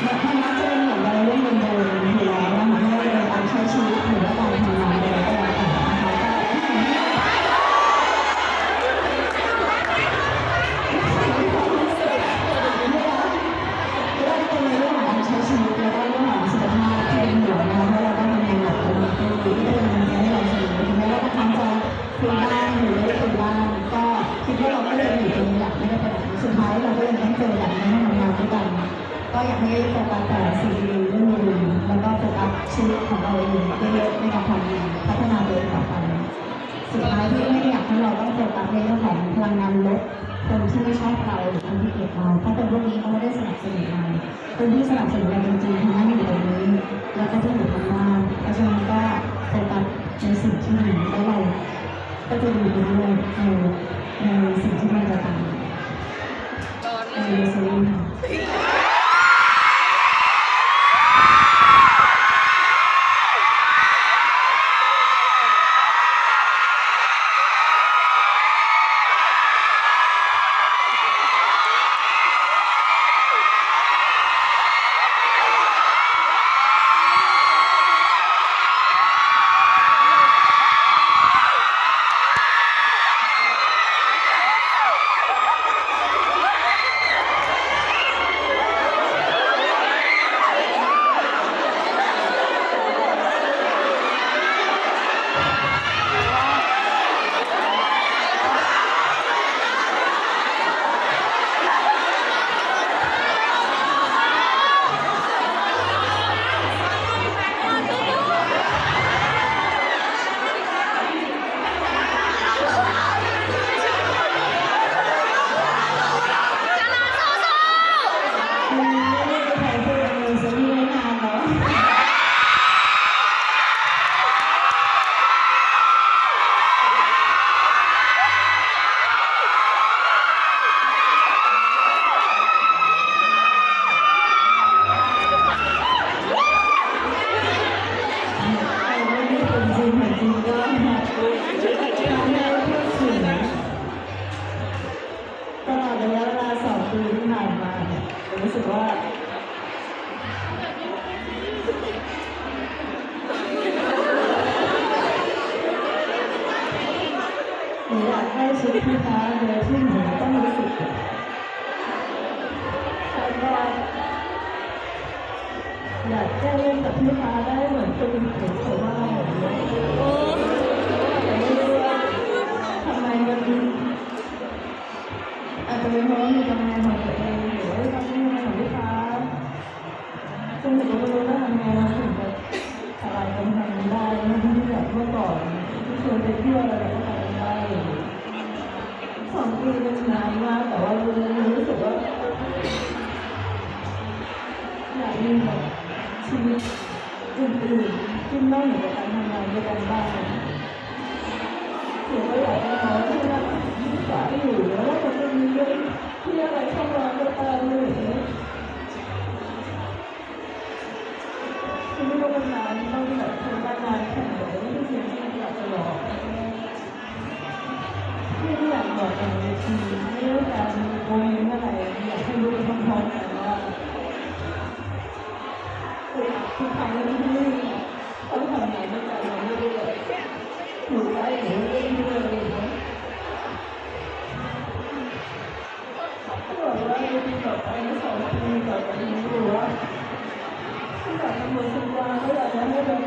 เหมือนคณเจนเหมือนแบเลอรี่เดิ ก็อยากให้โฟกัสแต่สิ่งดีๆเรื่องดีๆแล้วก็โฟกัสชีวิตของเราเองเยอะๆในการทำงานพัฒนาตัวเองต่อไปสุดท้ายที่ไม่อยากให้เราต้องโฟกัสในเรื่องของพลังงานลบคนที่ไม่ชอบเราหรือคนที่เกลียดเราเพราะคนพวกนี้เขาไม่ได้สนับสนุนเราคนที่สนับสนุนเราจริงๆทำให้อยู่ตรงนี้ แล้วก็ที่อยู่ทำงานเพราะฉะนั้นก็โฟกัสในสิ่งที่ดีแล้วเราก็จะอยู่ไปด้วยในในสิ่งที่มันจะทำในซีรีส์ค่ะ ชีวิตพี่ฟ้าเดยที่หนูต้องรู้สึกอยากแก้เล่นกับพี่ฟ้าได้เหมือนเป็นเด็กชาวบ้า อื่นๆที่นอกเหนือจากการทำงานด้วยกันบ้างถือว่าอยากให้เขาที่รักที่สายอยู่แล้วว่าจะมีเรื่องที่อะไรเข้ามาก็ตามเลยคือไม่รู้มันนานต้องแบบทำงานนานแค่ไหนนี่คือสิ่งที่อยากจะบอกที่ไม่อยากบอกกันในทีไม่รู้การโมเมนต์อะไรอยากให้รู้พร้อมๆกัน ว่าทุกครั้งที่ต้องทำงานด้วยกันเราไม่ได้เลยหนูได้หนูเล่นด้วยเลยนะถ้าบอกว่าจะมีต่อไปสองปีต่อไปนี้หรือว่าที่แบบทำมือสัญญาก็อยากจะให้แบบ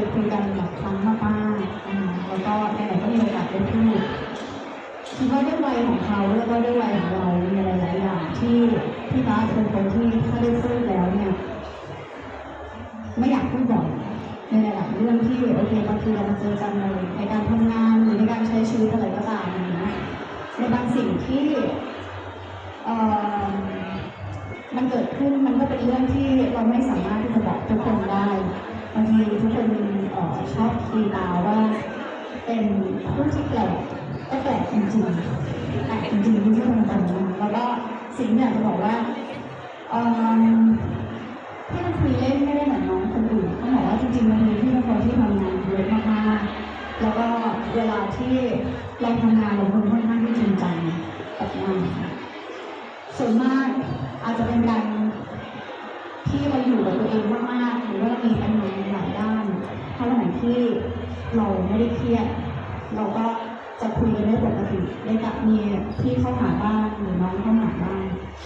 ยคุยกันแบบครั้งมากๆแล้วก็ไหนๆก็มีโอกาสได้พูดคิดว่าด้วยวัยของเขาแล้วก็ด้วยวัยของเรามีอะไรหลายอย่างที่พี่ฟ้าเป็นคนที่ถ้าได้พูดแล้วเนี่ย ไม่อยากพูดบ่อยในหลายๆเรื่องที่โอเคบางทีเรามาเจอกันในในการทำงานหรือในการใช้ชีวิตอะไรก็ตามนะเอ่อมันเกิดขึ้นมันก็เป็นเรื่องที่เราไม่สามารถที่จะบอกทุกคนได้ บางทีทุกคนออชอบคีตาว่า เป็นผู้ที่แปลกก็แปลกจริงๆแปลกจริงๆที่พูดตรงๆนะแล้วก็สิ่งที่อยากจะบอกว่าเออ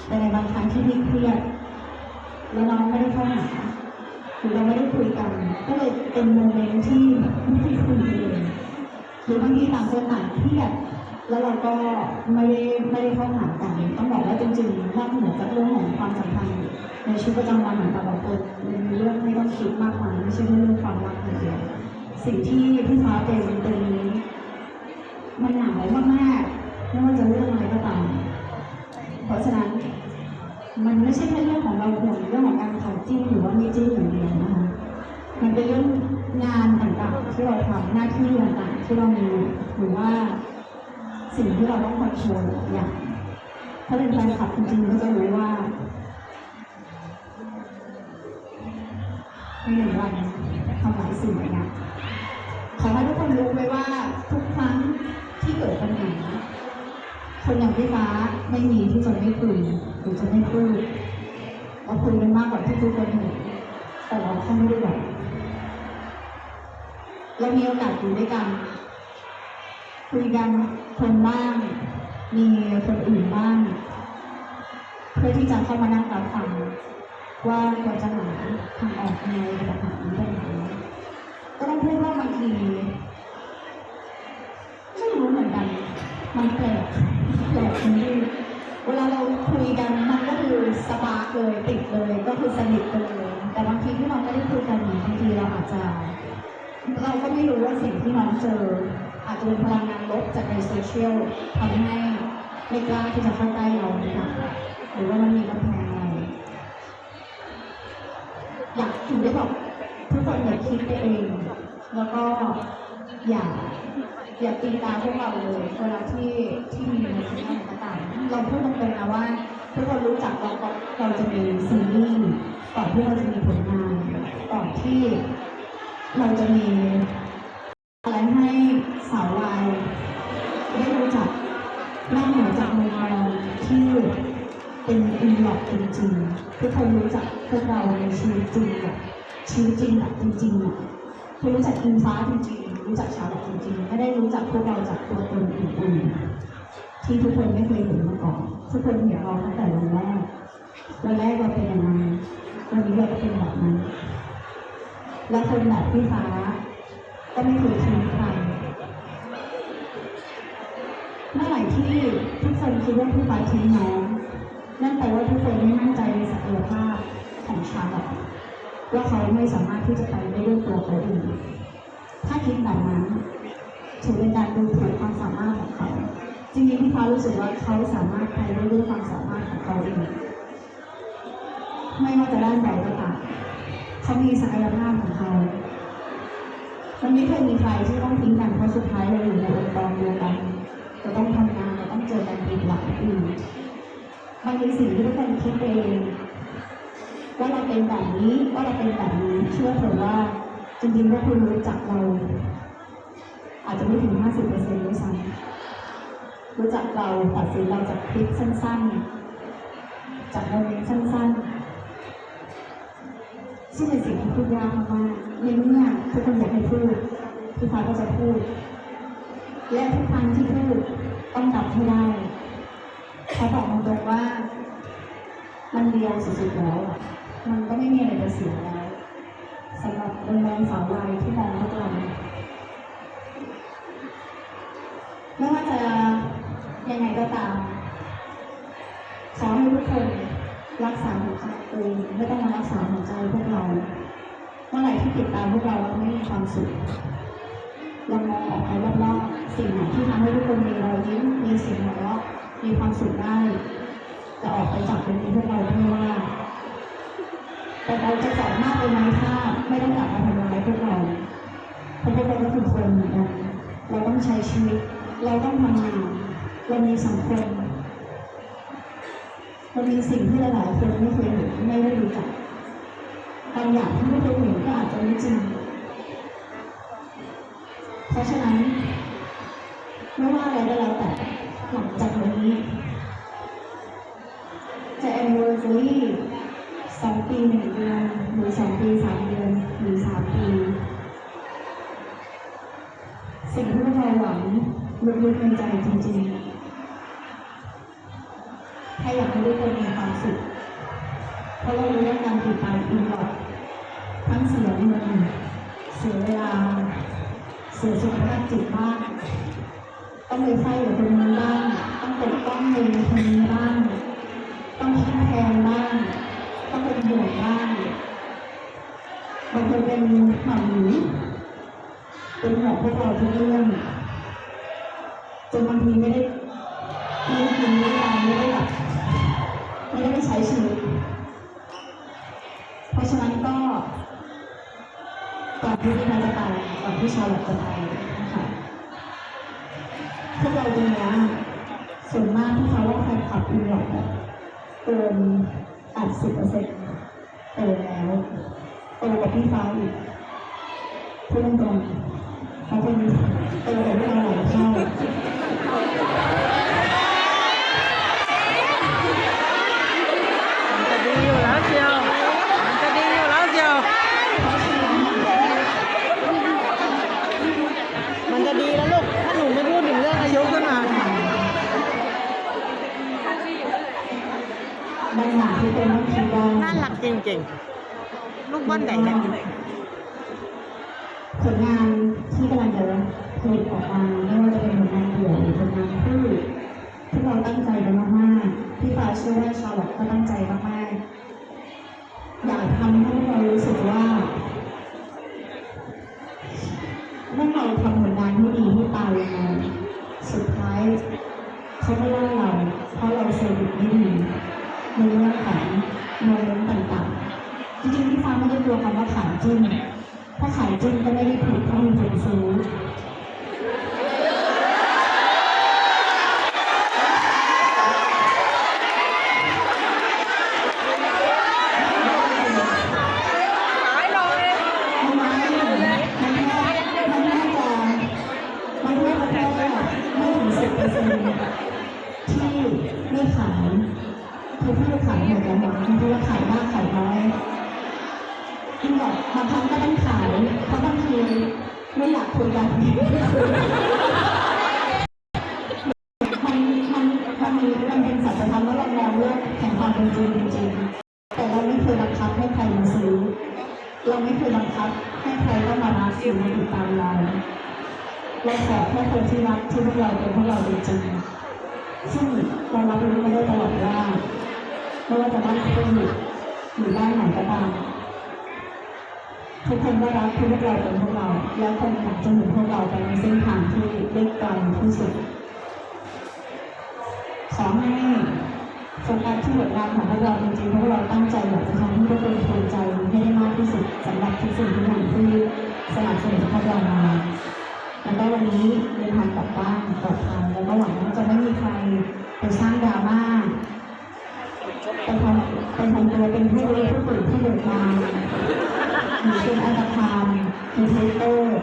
แต่ในบางครั้งที่พี่เครียดแล้วน้องไม่ได้เข้าหาหรือเราไม่ได้คุยกัน ก็เลยเป็นโมเมนต์ที่ไม่ได้คุยเลยหรือบางทีต่างคนต่างเครียดแล้วเราก็ไม่ได้ไม่ได้เข้าหากันต้องบอกว่าจริงๆนอกเหนือจากเรื่องของความสัมพันธ์ในชีวิตประจำวันของแต่ละคนมันมีเรื่องให้ต้องคิดมากมายไม่ใช่แค่เรื่องความรักอย่างเดียวสิ่งที่พี่ฟ้าเป็นตรงนี้มันหนาวมากๆไม่ว่าจะเรื่องอะไรก็ตามเพราะฉะนั้น มันไม่ใช่แค่เรื่องของเราห่วงเรื่องของการถ่ายจิ้นหรือว่าไม่จิ้นอย่างเดียวนะคะมันเป็นเรื่องงานต่างๆที่เราทำหน้าที่ต่างๆที่เรามีหรือว่าสิ่งที่เราต้องคอนโทรลอย่าง ถ้าเป็นแฟนคลับจริงๆก็จะรู้ว่าในหนึ่งวันทำหลายสิ่งเลยนะขอให้ทุกคนรู้ไว้ว่าทุกครั้งที่เกิดปัญหาคนอย่างพี่ฟ้าไม่มีที่จะไม่คุย หรือจะไม่พูดเราคุยกันมากกว่าที่ทุกคนเห็นแต่เราแค่ไม่ได้บอกเรามีโอกาสอยู่ด้วยกัน คุยกันคนบ้าง มีคนอื่นบ้าง เพื่อที่จะเข้ามานั่งรับฟังว่าควรจะหาทางออกยังไงกับปัญหานี้ได้ไหมก็ต้องพูดว่าบางทีไม่รู้เหมือนกัน มันแปลกแปลกตรง เวลาเราคุยกันมันก็คือสปาร์กเลยติดเลยก็คือสนิทกันเลยแต่บางทีที่เราไม่ได้คุยกันบางทีเราอาจจะเราก็ไม่รู้ว่าสิ่งที่น้องเจอ อาจจะเป็นพลังงานลบจากในโซเชียลทำให้ไม่กล้าที่จะเข้าใกล้เรานะคะหรือว่ามันมีกำแพงอะไรอยากถึงได้บอกทุกคนอย่าคิดไปเอง แล้วก็อย่า อย่าตีตาพวกเราเลยเวลาที่ที่มีในสิ่งไหนก็ตามเราพูดตรงๆนะว่าทุกคนรู้จักเราก่อนเราจะมีซีรีส์ก่อนที่เราจะมีผลงานก่อนที่เราจะมีอะไรให้สาววายได้รู้จักนอกเหนือจากมุมมองที่เป็นอินหลอกจริงๆทุกคนรู้จักพวกเราในชีวิตจริงแบบชีวิตจริงแบบจริงๆ คือรู้จักอินฟ้าจริงๆ รู้จักชาวแบบจริงๆไม่ได้รู้จักพวกเราจากตัวตนอื่นๆที่ทุกคนไม่เคยเห็นมาก่อน ทุกคนเห็นเราตั้งแต่วันแรกวันแรกเราเป็นยังไงวันนี้เราก็เป็นแบบนั้น และคนแบบพี่ฟ้าก็ไม่เคยทิ้งใครเมื่อไหร่ที่ทุกคนคิดว่าพี่ฟ้าทิ้งน้องนั่นแปลว่าทุกคนไม่มั่นใจในศักยภาพของชาลอต ว่าเขาไม่สามารถที่จะไปได้ด้วยตัวเขาเองถ้าคิดแบบนั้นถือเป็นการดูถูกความสามารถของเขาจริงๆพี่ฟ้ารู้สึกว่าเขาสามารถไปได้ด้วยความสามารถของเขาเองไม่ว่าจะด้านใดก็ตามเขามีศักยภาพของเขามันไม่เคยมีใครที่ต้องทิ้งกันเพราะสุดท้ายเราอยู่ในองค์กรเดียวกันเราต้องทำงานเราต้องเจอกันอีกหลายปีบางทีสิ่งที่ทุกคนคิดเอง ว่าเราเป็นแบบนี้ว่าเราเป็นแบบนี้เชื่อเถอะว่าจริงๆพวกคุณรู้จักเรา อาจจะไม่ถึง 50%ด้วยซ้ำรู้จักเราตัดสินเราจากคลิปสั้นๆ จากโมเมนต์สั้นๆ ซึ่งเป็นสิ่งที่พูดยากมากๆในเมื่อทุกคนอยากให้พูดพี่ฟ้าก็จะพูด และทุกครั้งที่พูดต้องกลับให้ได้เขาบอกตรงๆว่า มันเดียวสุดๆแล้ว มันก็ไม่มีอะไรจะเสียแล้วสำหรับโรงแรมสาววายที่มองพวกเราไม่ว่าจะยังไงก็ตาม ขอให้ทุกคนรักษาหัวใจตัวเองไม่ต้องมารักษาหัวใจพวกเรา เมื่อไหร่ที่ติดตามพวกเราแล้วไม่มีความสุขเรามองออกไปรอบๆสิ่งไหนที่ทำให้ทุกคนมีรอยยิ้มมีเสียงหัวเราะมีความสุขได้จะออกไปจากตรงนี้พวกเราเพื่อว่า แต่เราจะสามารถไปไหมถ้าไม่ต้องกลับมาทำร้ายพวกเราเพราะพวกเราก็คือคนเหมือนกันเราต้องใช้ชีวิต เราต้องทำงานเรามีสังคมเรามีสิ่งที่หลายๆคนไม่เคยเห็นไม่ได้รู้จักบางอย่างที่ไม่เคยเห็นก็อาจจะไม่จริง เพราะฉะนั้นไม่ว่าอะไรก็แล้วแต่หลังจากนี้จะ anniversary สองปีหนึ่งเดือนหรือสองปีสามเดือนหรือสามปี สิ่งที่พวกเราหวังลึกๆในใจจริงๆแค่อยากให้ทุกคนมีความสุขเพราะเรารู้ว่าการติดตามอินหลอดทั้งเสียเงินเสียเวลา เสียสุขภาพจิตบ้างต้องไปไฟกับคนนี้บ้างต้องปกป้องมือคนนี้บ้างคิดแทนบ้าง ต้องเป็นห่วง บ้างบางคนเป็นหมันหนีเป็นห่วพวกเราทุกเรื่องจนบางทีไม่ได้ไม่ได้กินไม่ได้ไม่ได้หลับไม่ได้ไปใช้ชีวิตเพราะฉะนั้นก็ก่อนที่พี่นาจะไปก่อนที่ชาวหลักจะไปนะคะพวกเราตรงนี้ส่วนมากที่เขาว่าแฟนคลับอินหลอกเกิน80เปอร์เซ็นต์ โตแล้วโตกว่าพี่ฟ้าอีกพูดตรงๆเขาเป็นโตกว่าพี่เราหลาย นต้องคิดว่าน่ารักจริงๆ ลูกบ้านไหนเนี่ยผลงานที่กำลังจะผลิตออกมาไม่ว่าจะเป็นผลงานเดี่ยวหรือผลงานคู่ที่เราตั้งใจกันมากๆพี่ฟ้าเชื่อว่าชาลอตก็ตั้งใจมากๆอยากทำให้พวกเรารู้สึกว่า ตัวคำว่าขายจิ้นถ้าขายจิ้นก็ไม่ได้ผิดข้ามีคนซื้อ ไม่อยากคุยกันมันมันมันมีมันเป็นสัจธรรมว่าเรามองเรื่องแห่งความเป็นจริงจริงแต่เราไม่เคยบังคับให้ใครมาซื้อ เราไม่เคยบังคับให้ใครต้องมารักหรือมาติดตามเราเราขอแค่คนที่รักที่พวกเราเป็นพวกเราจริงๆซึ่งเรารับรู้มาได้ตลอดว่าไม่ว่าจะบ้านที่อยู่หรือบ้านไหนก็ตาม ทุกคนก็รักพวกเราเป็นพวกเรา แล้วคนอยากจะเห็นพวกเราไปในเส้นทางที่ได้ไกลที่สุดขอให้โฟกัสที่ผลงานของพวกเราจริงๆเพราะเราตั้งใจอยากจะทำให้ทุกคนภูมิใจให้ได้มากที่สุดสำหรับทุกสิ่งทุกอย่างที่สนับสนุนพวกเรามาแล้วก็วันนี้เดินทางกลับบ้านปลอดภัยแล้วก็หวังว่าจะไม่มีใครไปสร้างดราม่าไปทำไปทำตัวเป็นผู้รู้ผู้ตื่นผู้เดือดร้อนหรือเป็นอันตราม ในทวิตเตอร์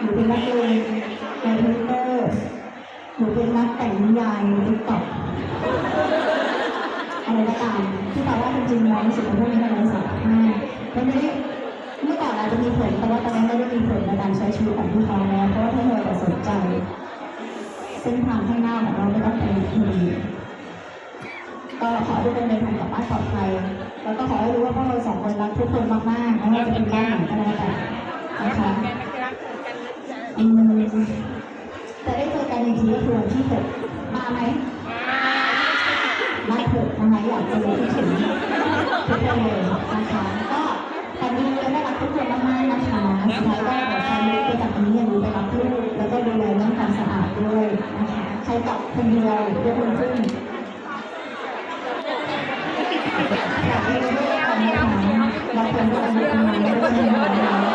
หรือเป็นนักเลงในทวิตเตอร์หรือเป็นนักแต่งนิยายในติ๊กต็อกอะไรก็ตามที่แปลว่าจริงๆมองรู้สึกว่าพวกนี้มันไร้สาระมากมันไม่ได้เมื่อก่อนอาจจะมีผลแต่ว่าตอนนี้ไม่ได้มีผลในการใช้ชีวิตของพวกเขาแล้วเพราะว่าถ้าเราแต่สนใจเส้นทางข้างหน้าของเราไม่ต้องเป็นทีก็ขอให้ทุกคนเดินทางกลับบ้านปลอดภัยแล้วก็ขอให้รู้ว่าพวกเราสองคนรักทุกคนมากๆไม่ว่าจะเป็นบ้านไหนก็แล้วแต่ แต่ได้เจอกัยิงทีคือวันที่หกมาไหมมาหกนะทำไมอยากจะที่ถึงทุกคนเลยนะคะก็แต่ดีเลยได้รับทุกคนมากๆนะคะแล้วก็ใช้ลูกไปจากนี้อย่าลืมไปรับลูกแล้วก็ดูแลเรื่องความสะอาดด้วยนะคะใช้กับคนเดียวยกมือขึ้นแต่ดีรับนะคะางคนก็อายุระมาณไม่ง